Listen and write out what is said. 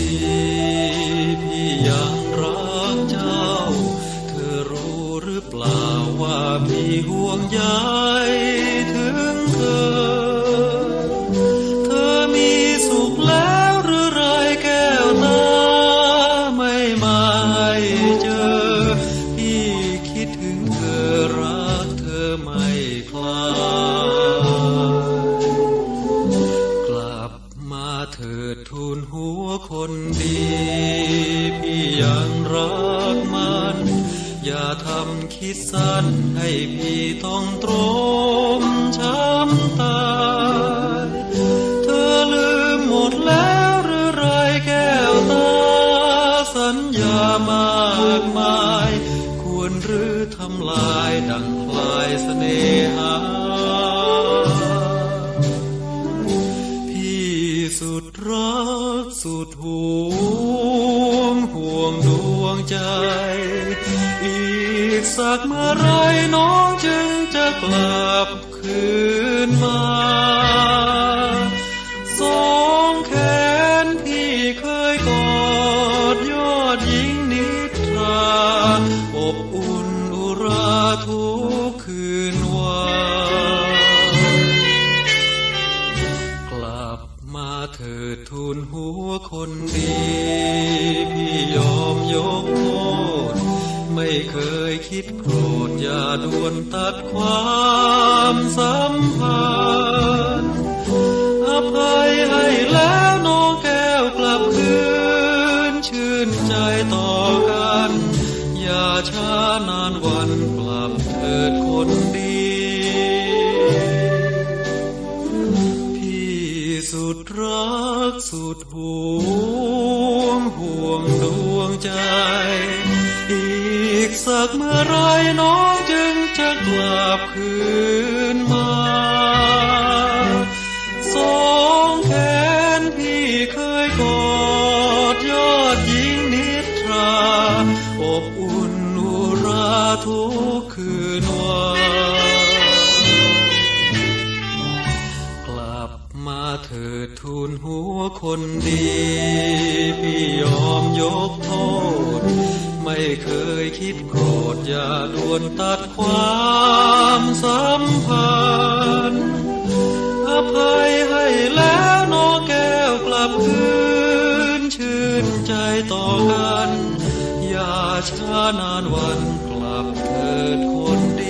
ดีพี่ยังรักเจ้า เธอรู้หรือเปล่าว่ามีห่วงใย คนดีพี่ยังรักมัน อย่าทำคิดสั้นให้พี่ต้องตรมช้ำตายเธอลืมหมดแล้วหรือไรแก้วตา สัญญามากมาย ควรหรือทำลายดังคลายเสน่หา ภูมห่วงดวงใจ อีกสักเมื่อไรน้องจึงจะกลับคืนมาสองแขนที่เคยกอดยอดหญิงนิทราอบอุ่นอุราทุกคืน เถิดทูลหัวคนดี พี่ยอมยกโทษ ไม่เคยคิดโกรธอย่าด่วนตัดความสัมพันธ์อภัยให้แล้วน้องแก้วกลับคืน ชื่นใจต่อกัน อย่าช้านานวันกลับเถิดคนดี ใจ อีกสักเมื่อไรน้องจึงจะกลับคืนมาสองแขนพี่เคยกอดยอดหญิงนิทรา อบอุ่นอุราทุกคืน มาเถิดทูลหัวคนดี พี่ยอมยกโทษ ไม่เคยคิดโกรธอย่าด่วนตัดความสัมพันธ์อภัยให้แล้วน้องแก้วกลับคืน ชื่นใจต่อกัน อย่าช้านานวันกลับเถิดคนดี